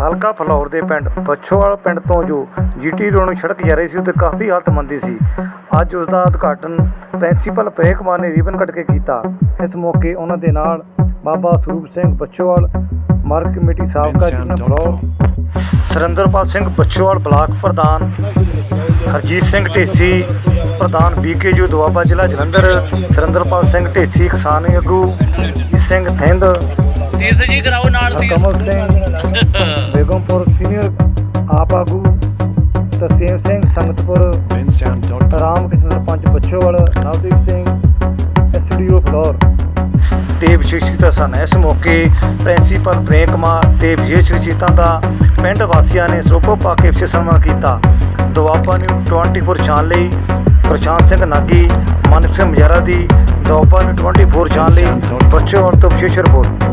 ਹਲਕਾ ਫਲੌਰ ਦੇ ਪਿੰਡ ਬੱਛੋਵਾਲ ਪਿੰਡ ਤੋਂ ਜੋ ਜੀਟੀ ਰੋਡ ਨੂੰ ਸੜਕ ਜਾ ਰਹੀ ਸੀ ਉੱਤੇ ਕਾਫੀ ਹਾਲਤ ਮੰਦੀ ਸੀ। ਅੱਜ ਉਸ ਦਾ ਉਦਘਾਟਨ ਪ੍ਰਿੰਸੀਪਲ ਪ੍ਰੇਮ ਕੁਮਾਰ ਨੇ ਰੀਬਨ ਕੱਟ ਕੇ ਕੀਤਾ। ਇਸ ਮੌਕੇ ਉਹਨਾਂ ਦੇ ਨਾਲ ਬਾਬਾ ਸਰੂਪ ਸਿੰਘ ਬੱਛੋਵਾਲ ਮਾਰਕ ਕਮੇਟੀ ਸਾਬਕਾ ਜਨ ਫਲੌਰ ਸਰਿੰਦਰਪਾਲ ਸਿੰਘ ਬੱਛੋਵਾਲ ਬਲਾਕ ਪ੍ਰਧਾਨ ਹਰਜੀਤ ਸਿੰਘ ਢੇਸੀ ਪ੍ਰਧਾਨ ਬੀਕੇਯੂ ਦੁਆਬਾ ਜ਼ਿਲ੍ਹਾ ਜਲੰਧਰ ਸਰਿੰਦਰਪਾਲ ਸਿੰਘ ਢੇਸੀ ਕਿਸਾਨ ਆਗੂ ਸਿੰਘ ਥਿੰਦ ਤੀਰਥ ਜੀ ਕਰਾਓ ਨਾਲ ਤੀਰਥ ਕਮਲ ਸਿੰਘ ਬੇਗਮਪੁਰ ਸੀਨੀਅਰ ਆਪ ਆਗੂ ਤਰਸੇਮ ਸਿੰਘ ਸੰਗਤਪੁਰ ਰਾਮ ਕ੍ਰਿਸ਼ਨ ਸਰਪੰਚ ਬੱਚੋਵਾਲ ਨਵਦੀਪ ਸਿੰਘ ਐਸਡੀਓ ਫਲੋਰ। ਤੇ ਵਿਸ਼ੇਸ਼ਤਾ ਸਨ। ਇਸ ਮੌਕੇ ਪ੍ਰਿੰਸੀਪਲ ਪ੍ਰੇਮ ਕੁਮਾਰ ਤੇ ਵਿਸ਼ੇਸ਼ ਵਿਸ਼ੇਸ਼ਤਾਂ ਦਾ ਪਿੰਡ ਵਾਸੀਆਂ ਨੇ ਸਰੋਪੋ ਪਾ ਕੇ ਵਿਸ਼ੇਸ਼ ਸਨਮਾਨ ਕੀਤਾ। ਦੁਆਬਾ ਨੂੰ 24 ਛਾਨ ਲਈ ਪ੍ਰਸ਼ਾਂਤ ਸਿੰਘ ਨਾਗੀ ਮਨਿਕ ਸਿੰਘ ਮਜਾਰਾ ਦੀ ਦੁਆਬਾ ਨੂੰ 24 ਛਾਨ ਲਈ ਬੱਚੋਵਾਲ ਤੋਂ ਵਿਸ਼ੇਸ਼ ਰਿਪੋਰਟ।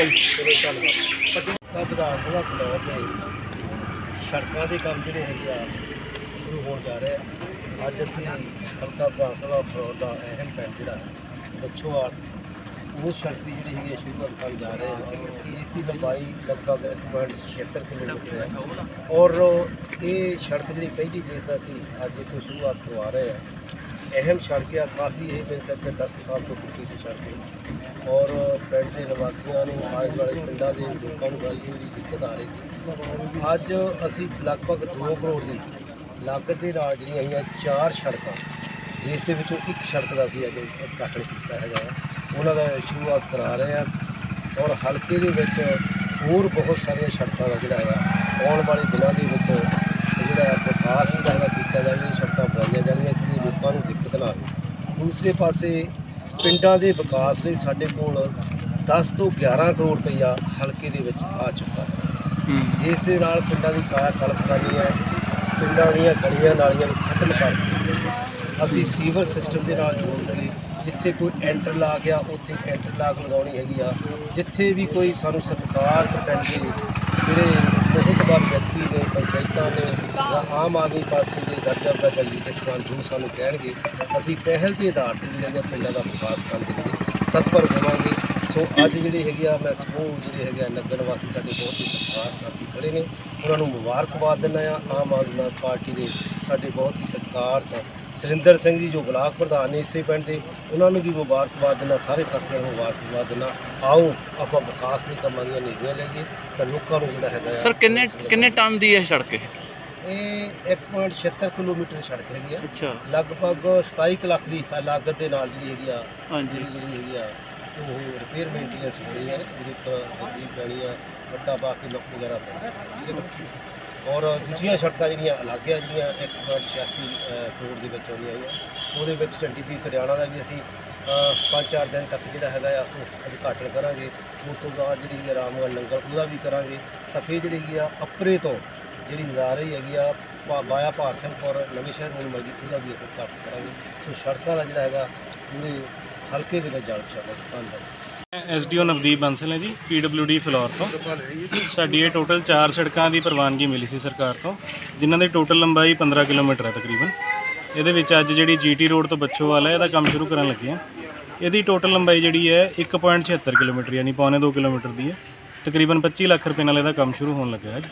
ਹੈ ਜੀ। ਦਾ ਵਿਧਾਨ ਸਭਾ ਫਲੋਰ ਦੇ ਸੜਕਾਂ ਦੇ ਕੰਮ ਜਿਹੜੇ ਹੈਗੇ ਆ, ਸ਼ੁਰੂ ਹੋਣ ਜਾ ਰਹੇ ਆ। ਅੱਜ ਅਸੀਂ ਹਲਕਾ ਵਿਧਾਨ ਸਭਾ ਫਲੋਰ ਦਾ ਅਹਿਮ ਪਿੰਡ ਜਿਹੜਾ ਬੱਛੋਵਾਲ ਉਸ ਸੜਕ ਦੀ ਜਿਹੜੀ ਹੈਗੀ ਆ ਸ਼ੁਰੂਆਤ ਕਰਨ ਜਾ ਰਹੇ ਆ ਇਸ ਦੀ ਲੰਬਾਈ ਲਗਭਗ 1.76 ਕਿਲੋਮੀਟਰ ਹੈ। ਔਰ ਇਹ ਸੜਕ ਜਿਹੜੀ ਪਹਿਲੀ ਫੇਸ ਅਸੀਂ ਅੱਜ ਇੱਥੋਂ ਸ਼ੁਰੂਆਤ ਕਰਵਾ ਰਹੇ ਆ ਅਹਿਮ ਸੜਕ ਆ, ਕਾਫੀ ਇਹ ਮੇਰੇ ਤੱਕ 10 ਸਾਲ ਤੋਂ ਟੁੱਟੀ ਸੀ ਸੜਕ ਔਰ ਪਿੰਡ ਦੇ ਨਿਵਾਸੀਆਂ ਨੂੰ, ਆਲੇ ਦੁਆਲੇ ਪਿੰਡਾਂ ਦੇ ਲੋਕਾਂ ਨੂੰ ਬੜੀ ਦੀ ਦਿੱਕਤ ਆ ਰਹੀ ਸੀ ਅੱਜ ਅਸੀਂ ਲਗਭਗ 2 ਕਰੋੜ ਦੀ ਲਾਗਤ ਦੇ ਨਾਲ ਜਿਹੜੀਆਂ ਹੈਗੀਆਂ ਚਾਰ ਸੜਕਾਂ ਜਿਸ ਦੇ ਵਿੱਚੋਂ ਇੱਕ ਸੜਕ ਦਾ ਅਸੀਂ ਅੱਜ ਉਦਘਾਟਨ ਕੀਤਾ ਹੈਗਾ ਆ। ਉਹਨਾਂ ਦਾ ਸ਼ੁਰੂਆਤ ਕਰਾ ਰਹੇ ਆ ਔਰ ਹਲਕੇ ਦੇ ਵਿੱਚ ਹੋਰ ਬਹੁਤ ਸਾਰੀਆਂ ਸੜਕਾਂ ਦਾ ਜਿਹੜਾ ਹੈ ਆਉਣ ਵਾਲੇ ਦਿਨਾਂ ਦੇ ਵਿੱਚ ਵਿਕਾਸ ਜਿਹੜਾ ਕੀਤਾ ਜਾਵੇ ਸੜਕਾਂ ਬਣਾਈਆਂ ਜਾਣਗੀਆਂ ਕਿ ਲੋਕਾਂ ਨੂੰ ਦਿੱਕਤ ਨਾ ਆਵੇ। ਦੂਸਰੇ ਪਾਸੇ ਪਿੰਡਾਂ ਦੇ ਵਿਕਾਸ ਲਈ ਸਾਡੇ ਕੋਲ 10 ਤੋਂ 11 ਕਰੋੜ ਰੁਪਈਆ ਹਲਕੇ ਦੇ ਵਿੱਚ ਆ ਚੁੱਕਾ ਹੈ। ਜਿਸ ਦੇ ਨਾਲ ਪਿੰਡਾਂ ਦੀ ਕਾਇਆ ਕਲਪ ਕਰਨੀ ਹੈ ਪਿੰਡਾਂ ਦੀਆਂ ਗਲੀਆਂ ਨਾਲੀਆਂ ਨੂੰ ਖਤਮ ਕਰਕੇ ਅਸੀਂ ਸੀਵਰ ਸਿਸਟਮ ਦੇ ਨਾਲ ਜੋੜ ਕੇ ਜਿੱਥੇ ਕੋਈ ਐਂਟਰ ਲਾ ਗਿਆ ਉੱਥੇ ਐਂਟਰ ਲਾਗ ਲਗਾਉਣੀ ਹੈਗੀ ਆ। ਜਿੱਥੇ ਵੀ ਕੋਈ ਸਾਨੂੰ ਸਤਿਕਾਰ ਪਿੰਡ ਦੇ ਜਿਹੜੇ ਬਹੁਤ ਵਾਰ ਵਿਅਕਤੀ ਨੇ ਪੰਚਾਇਤਾਂ ਨੇ ਜਾਂ ਆਮ ਆਦਮੀ ਪਾਰਟੀ ਦੇ ਦਰਜਾ ਦਾ ਲੀਡਰਸ਼ਿਪ ਜੋ ਸਾਨੂੰ ਕਹਿਣਗੇ, ਅਸੀਂ ਪਹਿਲ ਦੇ ਆਧਾਰ ਤੇ ਜਿਹੜਾ ਹੈਗਾ ਪਿੰਡਾਂ ਦਾ ਵਿਕਾਸ ਕਰਨ ਦੇ ਲਈ ਤਤਪਰ ਹੋਵਾਂਗੇ। ਸੋ ਅੱਜ ਜਿਹੜੀ ਹੈਗੀ ਆ, ਮੈਂ ਸਮੂਹ ਜਿਹੜੇ ਹੈਗੇ ਆ, ਨਗਰ ਵਾਸੀ ਸਾਡੇ ਬਹੁਤ ਹੀ ਸਤਿਕਾਰ ਸਾਥੀ ਖੜੇ ਨੇ। ਉਹਨਾਂ ਨੂੰ ਮੁਬਾਰਕਬਾਦ ਦਿੰਦਾ ਆ ਆਮ ਆਦਮੀ ਪਾਰਟੀ ਦੇ ਸਾਡੇ ਬਹੁਤ ਹੀ ਸਤਿਕਾਰ ਸਤਿਕਾਰਤ ਸੁਰਿੰਦਰ ਸਿੰਘ ਜੀ ਜੋ ਬਲਾਕ ਪ੍ਰਧਾਨ ਨੇ ਇਸੇ ਪਿੰਡ ਦੇ ਉਹਨਾਂ ਨੂੰ ਵੀ ਮੁਬਾਰਕਬਾਦ ਦਿੰਦਾ ਸਾਰੇ ਸਾਥੀਆਂ ਨੂੰ ਮੁਬਾਰਕਬਾਦ ਦਿੰਦਾ। ਆਓ ਆਪਾਂ ਵਿਕਾਸ ਦੇ ਕੰਮਾਂ ਦੀਆਂ ਨੀਤੀਆਂ ਲਈਏ ਤਾਂ ਲੋਕਾਂ ਨੂੰ ਜਿਹੜਾ ਹੈਗਾ ਸਰ ਕਿੰਨੇ ਕਿੰਨੇ ਟਨ ਦੀ ਹੈ ਸੜਕ ਇਹ? ਇਹ 1.76 ਕਿਲੋਮੀਟਰ ਸੜਕ ਹੈਗੀ ਆ। ਅੱਛਾ। ਲਗਭਗ 27 ਕੁ ਲੱਖ ਦੀ ਲਾਗਤ ਦੇ ਨਾਲ ਜਿਹੜੀ ਹੈਗੀ ਆ ਹਾਂਜੀ। ਜਿਹੜੀ ਜਿਹੜੀ ਹੈਗੀ ਆ ਉਹ ਰਿਪੇਅਰ ਮੇਨਟੇਨੈਂਸ ਹੋਣੀ ਹੈ। ਜਿਹਦੀ ਬੱਦੀ ਪੈਣੀ ਆ ਵੱਡਾ ਪਾ ਕੇ ਲੋਕ ਵਗੈਰਾ ਪੈਣਾ? ਔਰ ਦੂਜੀਆਂ ਸੜਕਾਂ ਜਿਹੜੀਆਂ ਅਲੱਗ ਆ ਜਿਹੜੀਆਂ 1.86 ਕਰੋੜ ਦੇ ਵਿੱਚ ਆਉਂਦੀਆਂ ਹੈਗੀਆਂ ਉਹਦੇ ਵਿੱਚ ਚੰਡੀਗੜ੍ਹ ਹਰਿਆਣਾ ਦਾ ਵੀ ਅਸੀਂ ਪੰਜ ਚਾਰ ਦਿਨ ਤੱਕ ਜਿਹੜਾ ਹੈਗਾ ਆ, ਉਹ ਉਦਘਾਟਨ ਕਰਾਂਗੇ। ਉਸ ਤੋਂ ਬਾਅਦ ਜਿਹੜੀ ਹੈਗੀ ਆ ਰਾਮਗੜ੍ਹ ਲੰਗਰ, ਉਹਦਾ ਵੀ ਕਰਾਂਗੇ। ਤਾਂ ਫਿਰ ਜਿਹੜੀ ਹੈਗੀ ਆ, ਅਪਰੇ ਤੋਂ ਜਿਹੜੀ ਜਾ ਰਹੀ ਹੈਗੀ ਆ, ਭਾ- ਬਾਇਆ ਭਾਰ ਸਿੰਘਪੁਰ ਨਵੇਂ ਸ਼ਹਿਰ ਨੂੰ ਮਿਲਦੀ ਉਹਦਾ ਵੀ ਅਸੀਂ ਉਦਘਾਟਨ ਕਰਾਂਗੇ। ਸੋ ਸੜਕਾਂ ਦਾ ਜਿਹੜਾ ਹੈਗਾ, ਪੂਰੇ ਹਲਕੇ ਦੇ ਵਿੱਚ ਜਲ ਪਛਾਣਾ ਧੰਨਵਾਦ। ਐਸਡੀਓ ਨਵਦੀਪ ਬੰਸਲ ਹੈ ਜੀ ਪੀਡਬਲਯੂਡੀ ਫਲੋਰ ਤੋਂ। ਸਾਡੀ ਇਹ ਟੋਟਲ 4 ਸੜਕਾਂ ਦੀ ਪ੍ਰਵਾਨਗੀ ਮਿਲੀ ਸੀ ਸਰਕਾਰ ਤੋਂ, ਜਿਨ੍ਹਾਂ ਦੀ ਟੋਟਲ ਲੰਬਾਈ 15 ਕਿਲੋਮੀਟਰ ਹੈ ਤਕਰੀਬਨ। ਇਹਦੇ ਵਿੱਚ ਅੱਜ ਜਿਹੜੀ ਜੀਟੀ ਰੋਡ ਤੋਂ ਬੱਚੋ ਵਾਲਾ ਇਹਦਾ ਕੰਮ ਸ਼ੁਰੂ ਕਰਨ ਲੱਗੇ ਹਾਂ। ਇਹਦੀ ਟੋਟਲ ਲੰਬਾਈ ਜਿਹੜੀ ਹੈ 1.76 ਕਿਲੋਮੀਟਰ, ਯਾਨੀ ਪੌਣੇ 2 ਕਿਲੋਮੀਟਰ ਦੀ ਹੈ। ਤਕਰੀਬਨ 25 ਲੱਖ ਰੁਪਏ ਨਾਲ ਇਹਦਾ ਕੰਮ ਸ਼ੁਰੂ ਹੋਣ ਲੱਗਾ ਹੈ। ਅੱਜ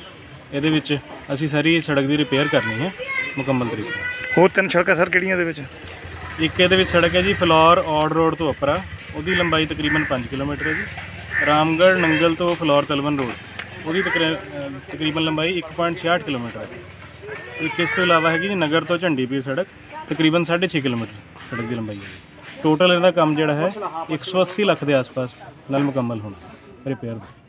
ਇਹਦੇ ਵਿੱਚ ਅਸੀਂ ਸਾਰੀ ਸੜਕ ਦੀ ਰਿਪੇਅਰ ਕਰਨੀ ਹੈ, ਮੁਕੰਮਲ ਤਰੀਕੇ ਹੋਰ ਤਿੰਨ ਸੜਕਾਂ ਸਰ ਕਿਹੜੀਆਂ ਦੇ ਵਿੱਚ? ਇੱਕ ਇਹਦੇ ਵਿੱਚ ਸੜਕ ਹੈ ਜੀ, ਫਲੋਰ ਔਡ ਰੋਡ ਤੋਂ ਅਪਰਾ ਉਹਦੀ ਲੰਬਾਈ ਤਕਰੀਬਨ 5 ਕਿਲੋਮੀਟਰ ਹੈ ਜੀ। ਰਾਮਗੜ੍ਹ ਨੰਗਲ ਤੋਂ ਫਲੋਰ ਤਲਵਨ ਰੋਡ। ਉਹਦੀ ਤਕਰੀ- ਤਕਰੀਬਨ ਲੰਬਾਈ 1.66 ਕਿਲੋਮੀਟਰ ਹੈ ਇੱਕ ਇਸ ਤੋਂ ਇਲਾਵਾ ਹੈਗੀ ਜੀ, ਨਗਰ ਤੋਂ ਝੰਡੀਪੀਰ ਸੜਕ, ਤਕਰੀਬਨ 6.5 ਕਿਲੋਮੀਟਰ ਸੜਕ ਦੀ ਲੰਬਾਈ ਹੈ ਟੋਟਲ ਇਹਦਾ ਕੰਮ ਜਿਹੜਾ ਹੈ 180 ਲੱਖ ਦੇ ਆਸ-ਪਾਸ ਨਾਲ ਮੁਕੰਮਲ ਹੋਣਾ ਰਿਪੇਅਰ ਦਾ।